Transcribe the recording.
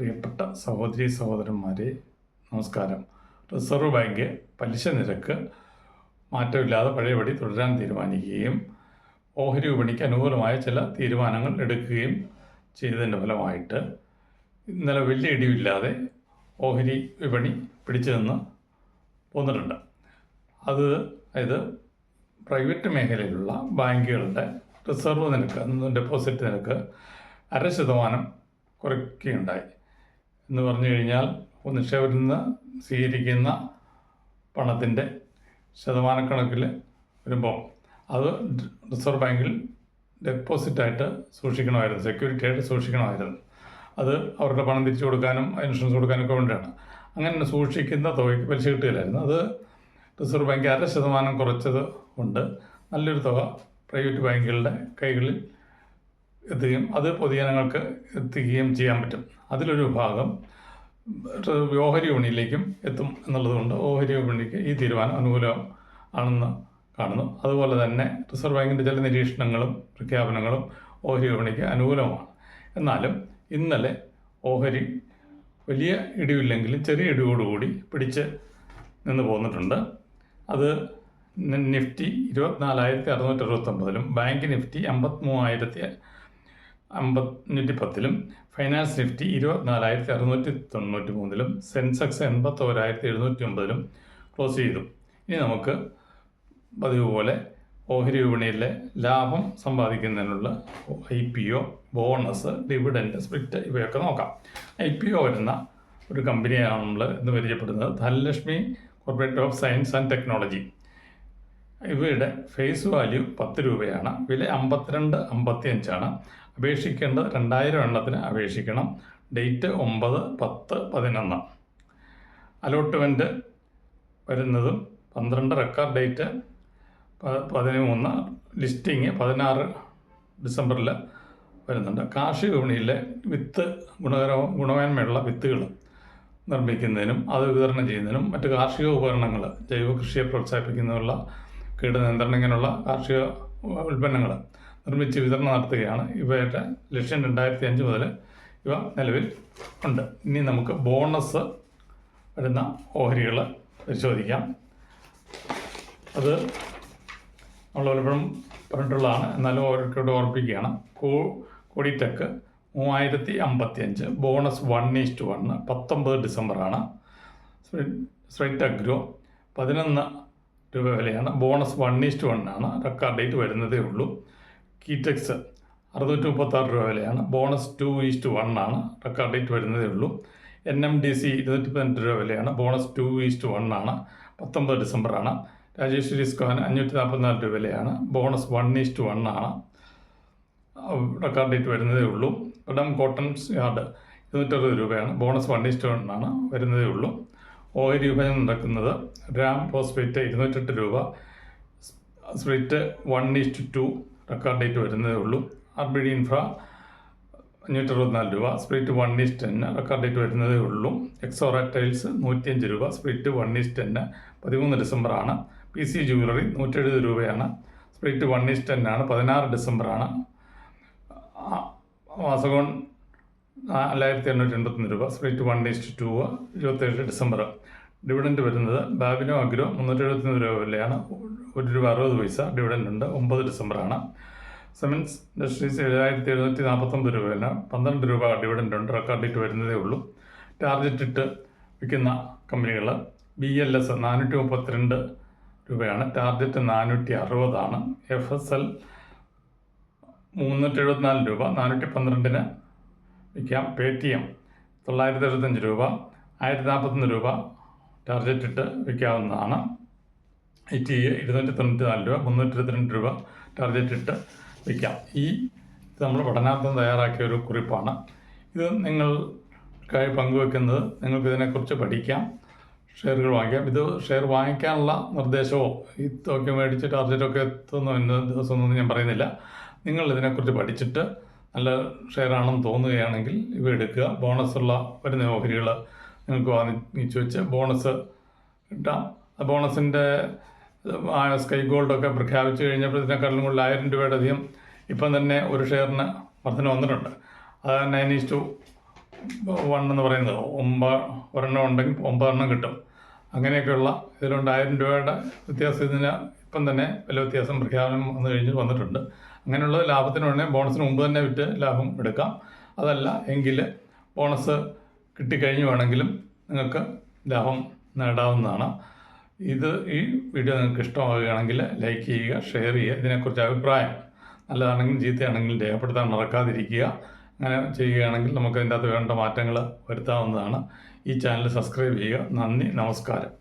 പ്രിയപ്പെട്ട സഹോദരി സഹോദരന്മാരെ നമസ്കാരം. റിസർവ് ബാങ്ക് പലിശ നിരക്ക് മാറ്റമില്ലാതെ പഴയപടി തുടരാൻ തീരുമാനിക്കുകയും ഓഹരി വിപണിക്ക് അനുകൂലമായ ചില തീരുമാനങ്ങൾ എടുക്കുകയും ചെയ്തതിന്റെ ഫലമായിട്ട് ഇന്നലെ വലിയ ഇടിവില്ലാതെ ഓഹരി വിപണി പിടിച്ചു നിന്ന് പോന്നിട്ടുണ്ട്. അത് അതായത് പ്രൈവറ്റ് മേഖലയിലുള്ള ബാങ്കുകളുടെ റിസർവ് നിരക്ക് ഡെപ്പോസിറ്റ് നിരക്ക് അര ശതമാനം കുറയ്ക്കുകയുണ്ടായി. എന്ന് പറഞ്ഞു കഴിഞ്ഞാൽ നിക്ഷേപത്തിൽ നിന്ന് സ്വീകരിക്കുന്ന പണത്തിന്റെ ശതമാനക്കണക്കിൽ വരുമ്പോൾ അത് റിസർവ് ബാങ്കിൽ ഡെപ്പോസിറ്റായിട്ട് സൂക്ഷിക്കണമായിരുന്നു സെക്യൂരിറ്റി ആയിട്ട് സൂക്ഷിക്കണമായിരുന്നു. അത് അവരുടെ പണം തിരിച്ചു കൊടുക്കാനും ഇൻഷുറൻസ് കൊടുക്കാനൊക്കെ വേണ്ടിയാണ്. അങ്ങനെ സൂക്ഷിക്കുന്ന തുകയ്ക്ക് പലിശ കിട്ടുകയില്ലായിരുന്നു. അത് റിസർവ് ബാങ്ക് അര ശതമാനം കുറച്ചത് കൊണ്ട് നല്ലൊരു തുക പ്രൈവറ്റ് ബാങ്കുകളുടെ കൈകളിൽ എത്തുകയും അത് പൊതുജനങ്ങൾക്ക് എത്തിക്കുകയും ചെയ്യാൻ പറ്റും. അതിലൊരു ഭാഗം ഓഹരി വിപണിയിലേക്കും എത്തും എന്നുള്ളതുകൊണ്ട് ഓഹരി വിപണിക്ക് ഈ തീരുമാനം അനുകൂലം ആണെന്ന് കാണുന്നു. അതുപോലെ തന്നെ റിസർവ് ബാങ്കിന്റെ ചില നിരീക്ഷണങ്ങളും പ്രഖ്യാപനങ്ങളും ഓഹരി വിപണിക്ക് അനുകൂലമാണ്. എന്നാലും ഇന്നലെ ഓഹരി വലിയ ഇടിവില്ലെങ്കിലും ചെറിയ ഇടിവോടുകൂടി പിടിച്ച് നിന്ന് പോന്നിട്ടുണ്ട്. അത് നിഫ്റ്റി ഇരുപത്തിനാലായിരത്തി അറുന്നൂറ്റി അറുപത്തൊമ്പതിലും ബാങ്ക് നിഫ്റ്റി അമ്പത്തി മൂവായിരത്തി അമ്പത്തഞ്ഞൂറ്റി പത്തിലും ഫൈനാൻസ് നിഫ്റ്റി ഇരുപത്തിനാലായിരത്തി അറുന്നൂറ്റി തൊണ്ണൂറ്റി മൂന്നിലും സെൻസെക്സ് എൺപത്തോരായിരത്തി എഴുന്നൂറ്റി ഒമ്പതിലും ക്ലോസ് ചെയ്തു. ഇനി നമുക്ക് പതിവ് പോലെ ഓഹരി വിപണിയിലെ ലാഭം സമ്പാദിക്കുന്നതിനുള്ള I P O bonus dividend split ഇവയൊക്കെ നോക്കാം. ഐ പി ഒ വരുന്ന ഒരു കമ്പനിയാണ് നമ്മൾ ഇന്ന് പരിചയപ്പെടുന്നത് Dhanalakshmi corporate of science and technology ഇവയുടെ ഫേസ് വാല്യൂ പത്ത് രൂപയാണ്. വില അമ്പത്തിരണ്ട് അമ്പത്തി അഞ്ചാണ് അപേക്ഷിക്കേണ്ടത് രണ്ടായിരം എണ്ണത്തിന് അപേക്ഷിക്കണം. ഡേറ്റ് ഒമ്പത് പത്ത് പതിനൊന്ന്. അലോട്ട്മെന്റ് വരുന്നതും പന്ത്രണ്ട് റെക്കോർഡ് ഡേറ്റ് പതിമൂന്ന് ലിസ്റ്റിങ് പതിനാറ് ഡിസംബറിൽ വരുന്നുണ്ട്. കാർഷിക വിപണിയിലെ വിത്ത് ഗുണകര ഗുണമേന്മയുള്ള വിത്തുകൾ നിർമ്മിക്കുന്നതിനും അത് വിതരണം ചെയ്യുന്നതിനും മറ്റ് കാർഷിക ഉപകരണങ്ങൾ ജൈവ കൃഷിയെ പ്രോത്സാഹിപ്പിക്കുന്നതിനുള്ള കീടനിയന്ത്രണം ഇങ്ങനെയുള്ള കാർഷിക ഉൽപ്പന്നങ്ങൾ നിർമ്മിച്ച് വിതരണം നടത്തുകയാണ്. ഇവയുടെ ലക്ഷ്യം രണ്ടായിരത്തി അഞ്ച് മുതൽ ഇവ നിലവിൽ ഉണ്ട്. ഇനി നമുക്ക് ബോണസ് വരുന്ന ഓഹരികൾ പരിശോധിക്കാം. അത് നമ്മൾ പലപ്പോഴും പറഞ്ഞിട്ടുള്ളതാണ്. എന്നാലും ഓരോരുത്തരോട് ഓർപ്പിക്കുകയാണ്. കോ കോഡിടെക് മൂവായിരത്തി അമ്പത്തി അഞ്ച് ബോണസ് വൺ ഈസ്റ്റ് വണ്ണ് പത്തൊമ്പത് ഡിസംബറാണ്. സ്ട്രൈറ്റ് അഗ്രോ പതിനൊന്ന് രൂപ വിലയാണ് bonus one is to one ആണ്. റെക്കോർഡ് ഡേറ്റ് വരുന്നതേ ഉള്ളൂ. കീറ്റെക്സ് അറുന്നൂറ്റി മുപ്പത്താറ് രൂപ വിലയാണ് bonus two is to one ആണ്. റെക്കോർഡ് ഡേറ്റ് വരുന്നതേ ഉള്ളൂ. എൻ എം ഡി സി ഇരുന്നൂറ്റി പതിനെട്ട് രൂപ വിലയാണ് ബോണസ് ടു ഈസ്റ്റ് വൺ ആണ്. പത്തൊമ്പത് ഡിസംബറാണ് രാജേശ്വരി സ്കോൻ അഞ്ഞൂറ്റി നാൽപ്പത്തിനാല് രൂപ വിലയാണ് bonus one is to one ആണ്. റെക്കോർഡ് ഡേറ്റ് വരുന്നതേ ഉള്ളൂ. ഇടം കോട്ടൺസ് യാർഡ് ഇരുന്നൂറ്ററുപത് രൂപയാണ്. ബോണസ് വൺ ഈസ്റ്റ് വൺ ആണ്. വരുന്നതേ ഉള്ളൂ. ഓഹരി വിഭജനം നടക്കുന്നത് രാം ഫോസ്ഫേറ്റ് ഇരുന്നൂറ്റെട്ട് രൂപ. Split one is to two record date വരുന്നതേ ഉള്ളൂ. ആർ ബി ഡി ഇൻഫ്ര അഞ്ഞൂറ്റി അറുപത്തിനാല് രൂപ. സ്പ്ലിറ്റ് വൺ ഈസ്റ്റ് ടെന്ന് റെക്കോർഡ് ഡേറ്റ് വരുന്നതേ ഉള്ളൂ. എക്സോറ ടൈൽസ് നൂറ്റിയഞ്ച് രൂപ. സ്പ്ലിറ്റ് വൺ ഈസ്റ്റ് ടെന്ന് പതിമൂന്ന് ഡിസംബറാണ് പി സി ജുവലറി നൂറ്റെഴുപത് രൂപയാണ്. സ്പ്ലിറ്റ് വൺ ഈസ്റ്റ് ടെന്നാണ് പതിനാറ് ഡിസംബറാണ് വാസഗോൺ നാലായിരത്തി എണ്ണൂറ്റി എൺപത്തൊന്ന് രൂപ. Split one is to two ഇരുപത്തേഴ് ഡിസംബർ. ഡിവിഡന്റ് വരുന്നത് ബാബിനോ അഗ്രോ മുന്നൂറ്റി എഴുപത്തൊന്ന് രൂപ വിലയാണ്. ഒരു രൂപ അറുപത് പൈസ ഡിവിഡന്റ് ഉണ്ട്. ഒമ്പത് ഡിസംബറാണ് സെമൻസ് ഇൻഡസ്ട്രീസ് ഏഴായിരത്തി എഴുന്നൂറ്റി നാൽപ്പത്തൊമ്പത് രൂപ വില പന്ത്രണ്ട് രൂപ ഡിവിഡന്റ് ഉണ്ട്. റെക്കോർഡ് ഡേറ്റ് വരുന്നതേ ഉള്ളൂ. ടാർജറ്റ് ഇട്ട് വിൽക്കുന്ന കമ്പനികൾ ബി എൽ എസ് നാനൂറ്റി മുപ്പത്തിരണ്ട് രൂപയാണ്. ടാർജറ്റ് നാനൂറ്റി അറുപതാണ് എഫ് എസ് എൽ മുന്നൂറ്റി എഴുപത്തിനാല് രൂപ. നാനൂറ്റി പന്ത്രണ്ടിന് വിൽക്കാം. പേ ടി എം തൊള്ളായിരത്തി എഴുപത്തഞ്ച് രൂപ ആയിരത്തി നാൽപ്പത്തൊന്ന് രൂപ ടാർഗറ്റ് ഇട്ട് വിൽക്കാവുന്നതാണ്. ഐ ടി ഇരുന്നൂറ്റി തൊണ്ണൂറ്റി നാല് രൂപ മുന്നൂറ്റി ഇരുപത്തിരണ്ട് രൂപ ടാർഗറ്റ് ഇട്ട് വിൽക്കാം. ഈ നമ്മൾ പഠനാർത്ഥം തയ്യാറാക്കിയ ഒരു കുറിപ്പാണ്. ഇത് നിങ്ങൾക്കായി പങ്കുവെക്കുന്നത് നിങ്ങൾക്ക് ഇതിനെക്കുറിച്ച് പഠിക്കാം ഷെയറുകൾ വാങ്ങിക്കാം. ഇത് ഷെയർ വാങ്ങിക്കാനുള്ള നിർദ്ദേശമോ? ഈ തോക്കി മേടിച്ച് ടാർഗറ്റൊക്കെ എത്തുന്നു എന്ന ദിവസമൊന്നും ഞാൻ പറയുന്നില്ല. നിങ്ങൾ ഇതിനെക്കുറിച്ച് പഠിച്ചിട്ട് നല്ല ഷെയറാണെന്ന് തോന്നുകയാണെങ്കിൽ ഇവ എടുക്കുക. ബോണസുള്ള വരുന്ന ഓഹരികൾ നിങ്ങൾക്ക് വാങ്ങിച്ചു വെച്ച് ബോണസ് കിട്ടാം ബോണസിന്റെ ആ സ്കൈ ഗോൾഡൊക്കെ പ്രഖ്യാപിച്ചു കഴിഞ്ഞപ്പോൾ ഇതിനേക്കാളും കൂടുതൽ ആയിരം രൂപയുടെ അധികം ഇപ്പം തന്നെ ഒരു ഷെയറിന് വർധന വന്നിട്ടുണ്ട്. അത് നയൻ ഈസ് ടു വൺ എന്ന് പറയുന്നത്. ഒമ്പ ഒരെണ്ണം ഉണ്ടെങ്കിൽ ഒമ്പതെണ്ണം കിട്ടും. അങ്ങനെയൊക്കെയുള്ള ഇതിലുണ്ട് ആയിരം രൂപയുടെ വ്യത്യാസം. ഇതിന് ഇപ്പം തന്നെ വില വ്യത്യാസം പ്രഖ്യാപനം വന്നു കഴിഞ്ഞ് വന്നിട്ടുണ്ട്. അങ്ങനെയുള്ള ലാഭത്തിന് വേണേൽ ബോണസിന് മുമ്പ് തന്നെ വിറ്റ് ലാഭം എടുക്കാം. അതല്ല എങ്കിൽ ബോണസ് കിട്ടിക്കഴിഞ്ഞ് വേണമെങ്കിലും നിങ്ങൾക്ക് ലാഭം നേടാവുന്നതാണ്. ഇത് ഈ വീഡിയോ നിങ്ങൾക്ക് ഇഷ്ടമാവുകയാണെങ്കിൽ ലൈക്ക് ചെയ്യുക ഷെയർ ചെയ്യുക. ഇതിനെക്കുറിച്ച് അഭിപ്രായം നല്ലതാണെങ്കിലും ചീത്തയാണെങ്കിലും രേഖപ്പെടുത്താൻ മറക്കാതിരിക്കുക. അങ്ങനെ ചെയ്യുകയാണെങ്കിൽ നമുക്ക് അതിന്റെ അകത്ത് വേണ്ട മാറ്റങ്ങൾ വരുത്താവുന്നതാണ്. ഈ ചാനൽ സബ്സ്ക്രൈബ് ചെയ്യുക. നന്ദി നമസ്കാരം.